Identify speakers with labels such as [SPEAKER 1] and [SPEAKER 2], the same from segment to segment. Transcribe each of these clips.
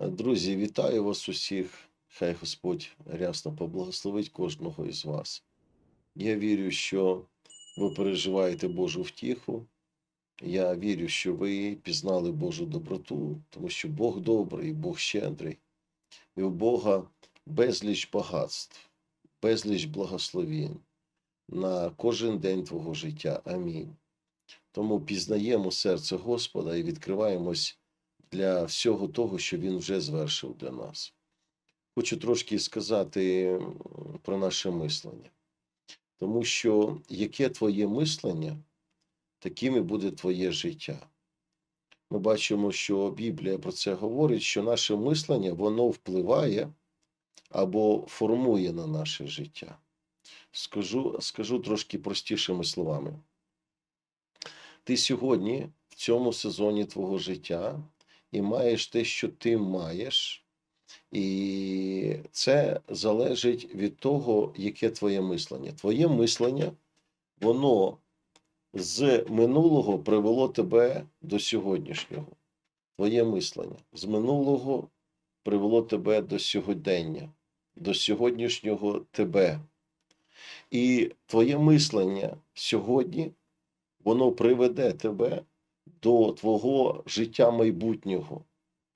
[SPEAKER 1] Друзі, вітаю вас усіх. Хай Господь рясно поблагословить кожного із вас. Я вірю, що ви переживаєте Божу втіху. Я вірю, що ви пізнали Божу доброту, тому що Бог добрий, Бог щедрий, і у Бога безліч багатств, безліч благословень на кожен день твого життя. Амінь. Тому пізнаємо серце Господа і відкриваємось для всього того, що Він вже звершив для нас. Хочу трошки сказати про наше мислення. Тому що яке твоє мислення, таким і буде твоє життя. Ми бачимо, що Біблія про це говорить, що наше мислення воно впливає або формує на наше життя. Скажу, скажу трошки простішими словами. Ти сьогодні в цьому сезоні твого життя і маєш те, що ти маєш, і це залежить від того, яке твоє мислення. Твоє мислення, воно з минулого привело тебе до сьогоднішнього. Твоє мислення з минулого привело тебе до сьогодення, до сьогоднішнього тебе. І твоє мислення сьогодні, воно приведе тебе до твого життя майбутнього,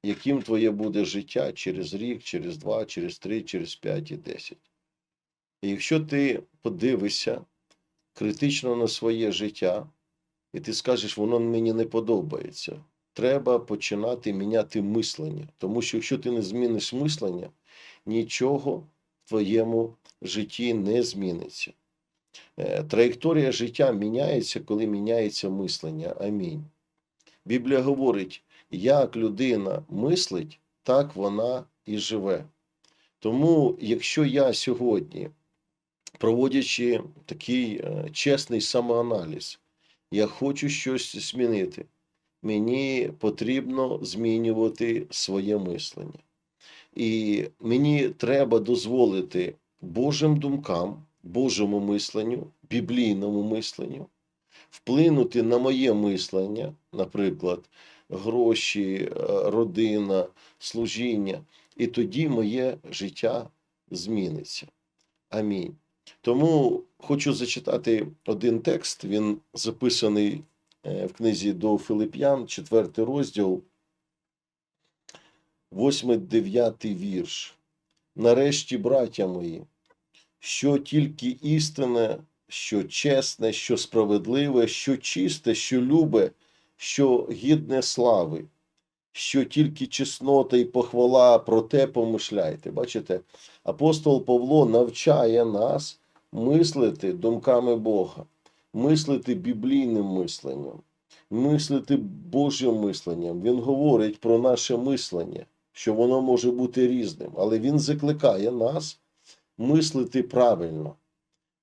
[SPEAKER 1] яким твоє буде життя через рік, через два, через три, через п'ять і десять. І якщо ти подивишся критично на своє життя, і ти скажеш, воно мені не подобається, треба починати міняти мислення. Тому що якщо ти не зміниш мислення, нічого в твоєму житті не зміниться. Е, Траєкторія життя міняється, коли міняється мислення. Амінь. Біблія говорить, як людина мислить, так вона і живе. Тому, якщо я сьогодні, проводячи такий е, чесний самоаналіз, я хочу щось змінити, мені потрібно змінювати своє мислення. І мені треба дозволити Божим думкам, Божому мисленню, біблійному мисленню вплинути на моє мислення, наприклад, гроші, е, родина, служіння, і тоді моє життя зміниться. Амінь. Тому хочу зачитати один текст. Він записаний е, в книзі до Филип'ян, 4 розділ, 8-9 вірш. Нарешті, браття мої, що тільки істинне, що чесне, що справедливе, що чисте, що любе, що гідне слави, що тільки чеснота і похвала, про те помишляйте. Бачите, апостол Павло навчає нас мислити думками Бога, мислити біблійним мисленням, мислити Божим мисленням. Він говорить про наше мислення, що воно може бути різним, але він закликає нас мислити правильно,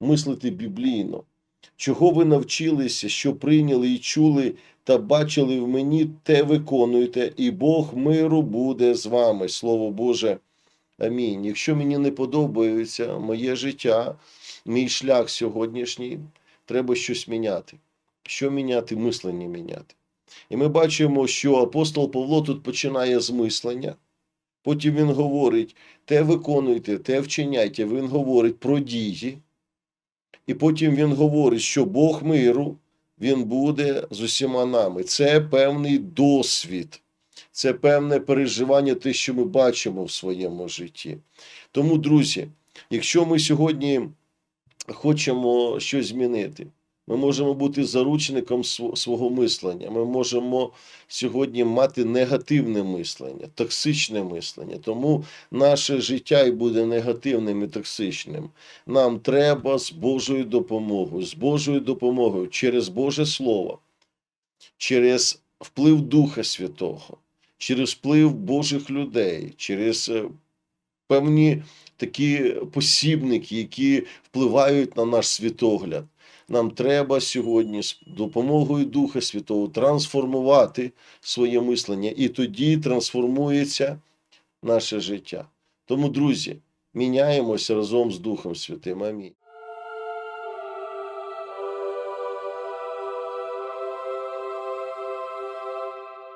[SPEAKER 1] мислити біблійно. Чого ви навчилися, що прийняли і чули та бачили в мені, те виконуйте, і Бог миру буде з вами. Слово Боже. Амінь. Якщо мені не подобається моє життя, мій шлях сьогоднішній, треба щось міняти. Що міняти? Мислення міняти. І ми бачимо, що апостол Павло тут починає з мислення. Потім він говорить: те виконуйте, те вчиняйте. Він говорить про дії. І потім він говорить, що Бог миру він буде з усіма нами. Це певний досвід, це певне переживання, те, що ми бачимо в своєму житті. Тому, друзі, якщо ми сьогодні хочемо щось змінити, ми можемо бути заручником св- свого мислення. Ми можемо сьогодні мати негативне мислення, токсичне мислення. Тому наше життя і буде негативним і токсичним. Нам треба з Божою допомогою, з Божою допомогою через Боже Слово, через вплив Духа Святого, через вплив Божих людей, через е, певні такі посібники, які впливають на наш світогляд. Нам треба сьогодні з допомогою Духа Святого трансформувати своє мислення, і тоді трансформується наше життя. Тому, друзі, міняємося разом з Духом Святим. Амінь.